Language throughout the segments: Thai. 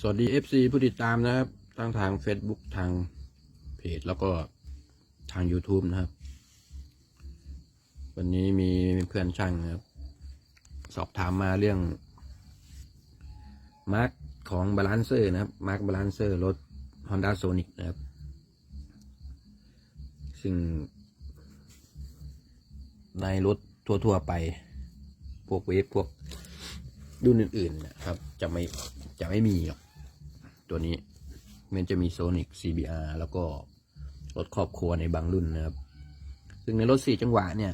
สวัสดี FC ผู้ติดตามนะครับทั้งทาง Facebook ทางเพจแล้วก็ทาง YouTube นะครับ วันนี้มีเพื่อนช่างนะครับ สอบถามมาเรื่อง มาร์กของบาลานเซอร์นะครับ มาร์กบาลานเซอร์รถ Honda Sonic นะครับ ซึ่ง ในรถทั่ว ๆ ไป พวกเวฟพวกรุ่นอื่นๆนะครับ จะไม่จะไม่มีหรอก ตัวนี้มันจะมีโซนิก CBR แล้วก็รถครอบครัวในบางรุ่นนะครับ ซึ่งในรถสี่จังหวะเนี่ย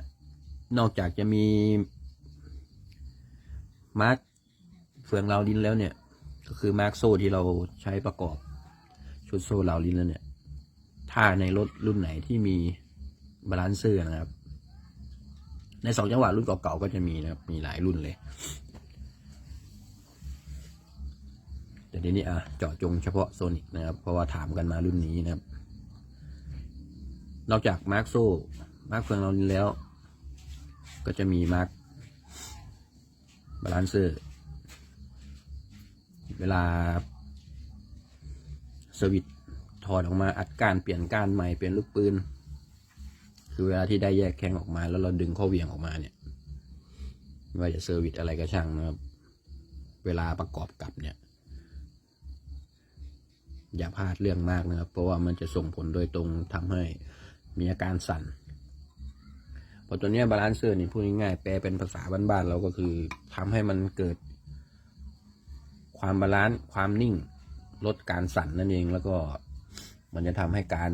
นอกจากจะมีมาร์กเฟืองราวลิ้นแล้วเนี่ย ก็คือมาร์กโซ่ที่เราใช้ประกอบชุดโซ่ราวลิ้นแล้วเนี่ย ถ้าในรถรุ่นไหนที่มีบาลานเซอร์นะครับ ในสองจังหวะรุ่นเก่าๆก็จะมีนะครับ มีหลายรุ่นเลย แต่ทีนี้อะเจาะจงเฉพาะโซนิกนะครับ เพราะว่าถามกันมารุ่นนี้นะครับ นอกจากมาร์กโซ่มาร์กเฟืองเรานี้แล้ว ก็จะมีมาร์กบาลานเซอร์เวลาสวิตถอดออกมาอัดก้านเปลี่ยนก้านใหม่เปลี่ยนลูกปืน คือเวลาที่ได้แยกแข้งออกมา แล้วเราดึงข้อเวียงออกมาเนี่ยไม่ว่าจะเซอร์วิสอะไรก็ช่างนะครับ เวลาประกอบกับเนี่ย อย่าพลาดเรื่องมากนะครับ เพราะว่ามันจะส่งผลโดยตรงทำให้มีอาการสั่นพราะตัวนี้บาลานเซอร์นี่พูดง่ายๆแปลเป็นภาษาบ้านๆเราก็คือทำให้มันเกิด ความบาลานซ์ความนิ่ง ลดการสั่นนั่นเองแล้วก็มันจะทำให้การ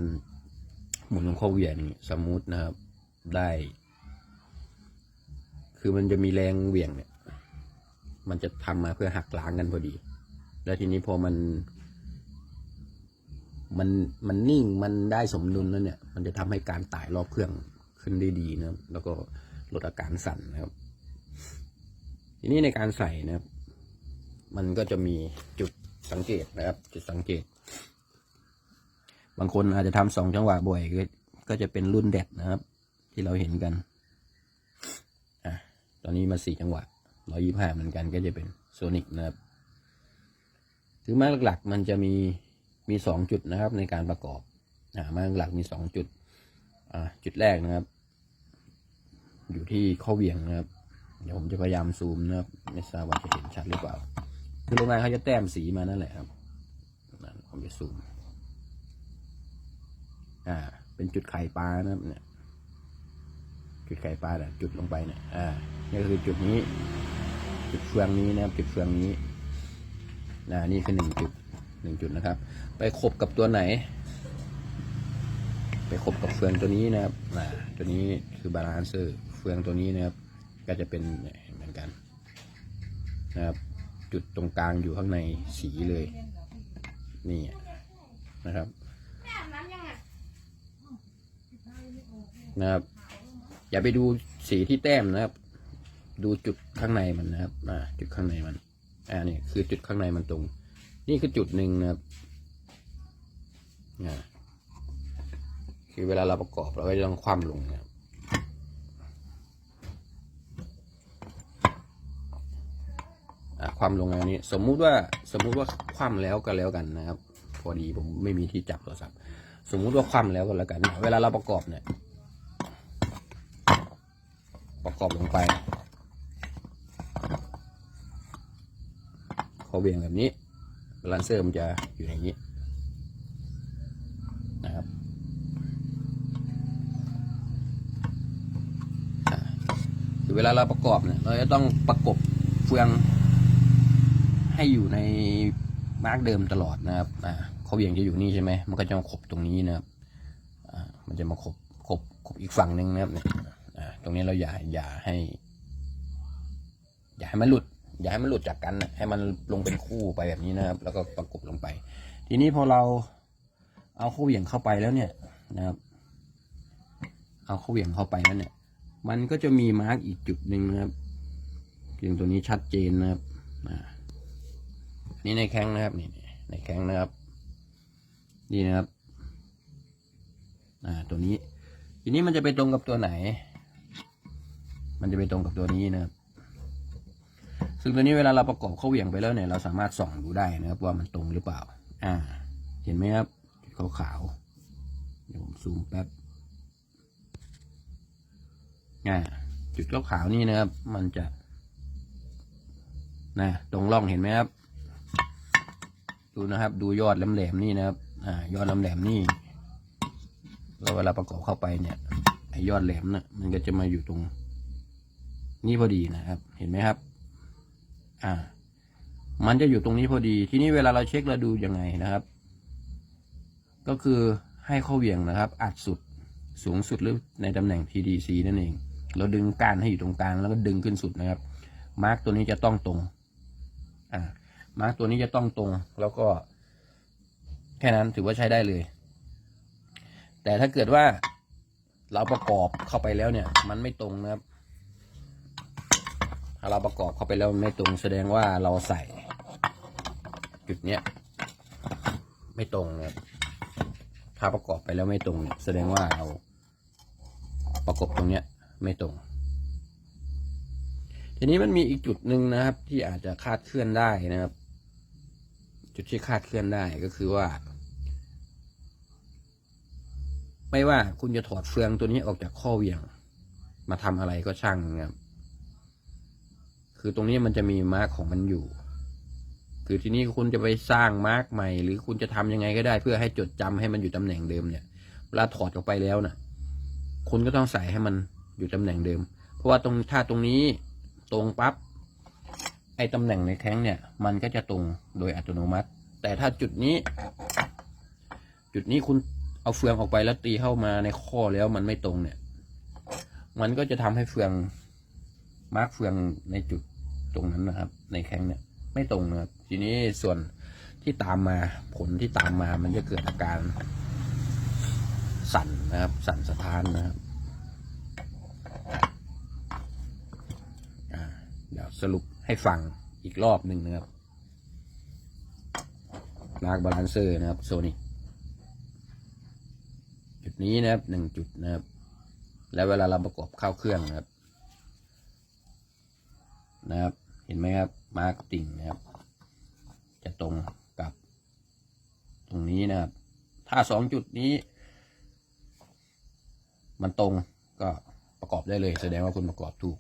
หมุนของข้อเหวี่ยงสมูทนะครับได้ คือมันจะมีแรงเหวี่ยงเนี่ย มันจะทำมาเพื่อหักล้างกันพอดี แล้วทีนี้พอมัน มันมันนิ่งมันได้สมดุลแล้วเนี่ย มันจะทำให้การต่ายรอบเครื่องขึ้นได้ดีนะครับ แล้วก็ลดอาการสั่นนะครับ ทีนี้ในการใส่นะครับ มันก็จะมีจุดสังเกตนะครับ จุดสังเกต บางคนอาจจะทำสองจังหวะบ่อยก็ก็จะเป็นรุ่นแดดนะครับ ที่เราเห็นกันอะตอนนี้มาสี่จังหวะร้อยี่ห้าเหมือนกันก็จะเป็นโซนิกนะครับ ถึงแม้หลักๆมันจะมี มีสองจุดนะครับในการประกอบอ่ามาหลักมีสองจุดจุดแรกนะครับ อยู่ที่ข้อเหวี่ยงนะครับ เดี๋ยวผมจะพยายามซูมนะครับไม่ทราบว่าจะเห็นชัดหรือเปล่า คือโรงงานเขาจะแต้มสีมานั่นแหละครับนั่นผมจะซูมอ่า เป็นจุดไข่ปลานะครับเนี่ยจุดไข่ปลาเนี่ยจุดลงไปเนี่ยอ่านี่คือจุดนี้ จุดเฟืองนี้นะครับ จุดเฟืองนี้นะนี่คือหนึ่งจุด หนึ่งจุดนะครับ ไปขบกับตัวไหน ไปขบกับเฟืองตัวนี้นะครับอ่าตัวนี้คือบาลานเซอร์เฟืองตัวนี้นะครับ ก็จะเป็นเหมือนกันนะครับ จุดตรงกลางอยู่ข้างในสีเลย นี่นะครับนะครับ อย่าไปดูสีที่แต้มนะครับ ดูจุดข้างในมันนะครับ อ่า จุดข้างในมัน อ่านี่คือจุดข้างในมันตรง นี่คือจุดหนึ่งนะครับคือเวลาเราประกอบเราก็จะต้องคว่ำลงนะครับความลงอันนี้ สมมุติว่าสมมุติว่าคว่ำแล้วก็แล้วกันนะครับ พอดีผมไม่มีที่จับโทรศัพท์สมมุติว่าคว่ำแล้วก็แล้วกัน เวลาเราประกอบเนี่ย ประกอบลงไปพอเบี่ยงแบบนี้ บาลานเซอร์มันจะอยู่อย่างนี้นะครับเวลาเราประกอบเนี่ยเราจะต้องประกบเฟืองให้อยู่ในมาร์กเดิมตลอดนะครับอ่าเขาเบี่ยงจะอยู่นี่ใช่ไหมมันก็จะมาขบตรงนี้นะครับอ่ามันจะมาขบขบขบอีกฝั่งหนึ่งนะครับเนี่ยอ่าตรงนี้เราอย่าอย่าให้ อย่าให้มันหลุด อย่าให้มันหลุดจากกันนะให้มันลงเป็นคู่ไปแบบนี้นะครับ แล้วก็ประกบลงไป ทีนี้พอเราเอาเข้าเหวี่ยงเข้าไปแล้วเนี่ยนะครับ เอาเข้าเหวี่ยงเข้าไปแล้วเนี่ย มันก็จะมีมาร์กอีกจุดหนึ่งนะครับอย่างตัวนี้ชัดเจนนะครับอ่านี่ในแข้งนะครับนี่ในแข้งนะครับนี่นะครับ อ่าตัวนี้ ทีนี้มันจะไปตรงกับตัวไหน มันจะไปตรงกับตัวนี้นะครับ ซึ่งตัวนี้เวลาเราประกอบเข้าเหวี่ยงไปแล้วเนี่ยเราสามารถส่องดูได้นะครับว่ามันตรงหรือเปล่า อ่า เห็นไหมครับจุดขาวเดี๋ยวผมซูมแป๊บอ่าจุดขาวๆนี่นะครับ มันจะนะตรงร่องเห็นไหมครับ ดูนะครับ ดูยอดแหลมๆนี่นะครับ อ่ายอดแหลมๆนี่แล้วเวลาประกอบเข้าไปเนี่ยไอยอดแหลมน่ะมันก็จะมาอยู่ตรง นี่พอดีนะครับ เห็นไหมครับ อ่า มันจะอยู่ตรงนี้พอดี ทีนี้เวลาเราเช็คเราดูยังไงนะครับ ก็คือให้เข้าเหวี่ยงนะครับ อัดสุดสูงสุดหรือในตำแหน่ง PDC นั่นเอง เราดึงก้านให้อยู่ตรงกลางแล้วก็ดึงขึ้นสุดนะครับ มาร์กตัวนี้จะต้องตรง อ่า มาร์กตัวนี้จะต้องตรง แล้วก็ แค่นั้นถือว่าใช้ได้เลย แต่ถ้าเกิดว่าเราประกอบเข้าไปแล้วเนี่ย มันไม่ตรงนะครับ เราประกอบเข้าไปแล้วไม่ตรงแสดงว่าเราใส่ จุดเนี้ยไม่ตรงเนะครับถ้าประกอบไปแล้วไม่ตรงเนี่ยแสดงว่าเราประกบตรงเนี้ยไม่ตรง ทีนี้มันมีอีกจุดหนึ่งนะครับ ที่อาจจะคาดเคลื่อนได้นะครับ จุดที่คาดเคลื่อนได้ก็คือว่า ไม่ว่าคุณจะถอดเฟืองตัวนี้ออกจากข้อเหวี่ยง มาทำอะไรก็ช่างนะครับ คือตรงนี้มันจะมีมาร์กของมันอยู่ คือทีนี้คุณจะไปสร้างมาร์กใหม่ หรือคุณจะทำยังไงก็ได้ เพื่อให้จดจำให้มันอยู่ตำแหน่งเดิมเนี่ยเวลาถอดออกไปแล้วน่ะ คุณก็ต้องใส่ให้มันอยู่ตำแหน่งเดิม เพราะว่าตรงถ้าตรงนี้ตรงปั๊บไอ้ตำแหน่งในแข้งเนี่ย มันก็จะตรงโดยอัตโนมัติ แต่ถ้าจุดนี้ จุดนี้คุณเอาเฟืองออกไปแล้วตีเข้ามาในข้อแล้วมันไม่ตรงเนี่ย มันก็จะทำให้เฟือง มาร์กเฟืองในจุดตรงนั้นนะครับ ในแข้งเนี่ยไม่ตรงนะครับทีนี้ส่วนที่ตามมาผลที่ตามมามันจะเกิดอาการ สั่นนะครับ สั่นสะท้านนะครับเดี๋ยวสรุปให้ฟังอีกรอบหนึ่งนะครับมาร์กบาลานเซอร์นะครับโซนิจุดนี้นะครับหนึ่งจุดนะครับ แล้วเวลาเราประกอบเข้าเครื่องนะครับ นะครับ เห็นไหมครับมาร์กติ่งนะครับ จะตรงกับ ตรงนี้นะครับ ถ้าสองจุดนี้ มันตรงก็ประกอบได้เลย แสดงว่าคุณประกอบถูก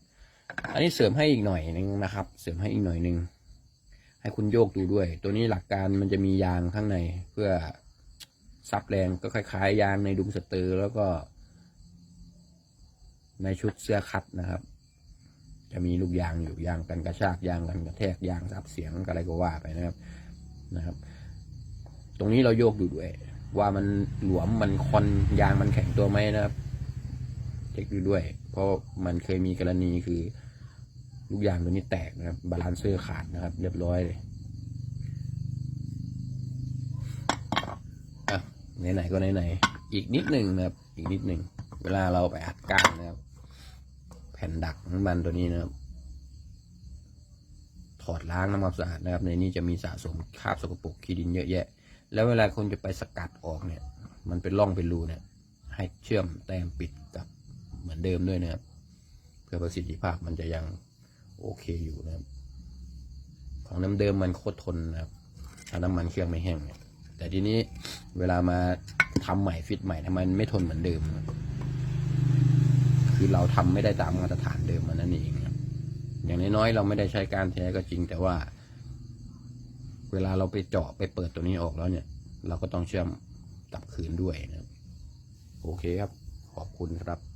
อันนี้เสริมให้อีกหน่อยนึงนะครับ เสริมให้อีกหน่อยนึงให้คุณโยกดูด้วย ตัวนี้หลักการมันจะมียางข้างในเพื่อซับแรงก็คล้ายๆ ยางในดุมสเตอร์แล้วก็ ในชุดเสื้อคัดนะครับ จะมีลูกยางอยู่ยางกันกระชากยางกันกระแทกยางซับเสียงอะไรก็ว่าไปนะครับนะครับ ตรงนี้เราโยกดูด้วยว่ามันหลวมมันคอนยางมันแข็งตัวไหมนะครับ เช็คดูด้วย เพราะมันเคยมีกรณีคือ ลูกยางตัวนี้แตกนะครับ บาลานเซอร์ขาดนะครับ เรียบร้อยเลยอะไหนๆก็ไหนๆอีกนิดหนึ่งนะครับ อีกนิดหนึ่งเวลาเราไปอัดก้านนะครับ ผ่นดักน้ำมันตัวนี้นะครับ ถอดล้างน้ำความสะอาดนะครับ ในนี้จะมีสะสมคราบสกปรกขี้ดินเยอะแยะ แล้วเวลาคุณจะไปสกัดออกเนี่ย มันเป็นร่องเป็นรูเนี่ย ให้เชื่อมแต้มปิดกับเหมือนเดิมด้วยนะครับ เพื่อประสิทธิภาพมันจะยังโอเคอยู่นะครับ ของน้ำเดิมมันโคตรทนนะครับถ้าน้ำมันเครื่องไม่แห้งเนี่ยแต่ทีนี้เวลามาทำใหม่ฟิตใหม่ทำไมมันไม่ทนเหมือนเดิมนะ คือเราทำไม่ได้ตามมาตรฐานเดิมมันนั่นเองครับอย่างน้อยๆเราไม่ได้ใช้การแท้ก็จริง แต่ว่า เวลาเราไปเจาะไปเปิดตัวนี้ออกแล้วเนี่ย เราก็ต้องเชื่อมกลับคืนด้วยนะครับ โอเคครับ ขอบคุณครับ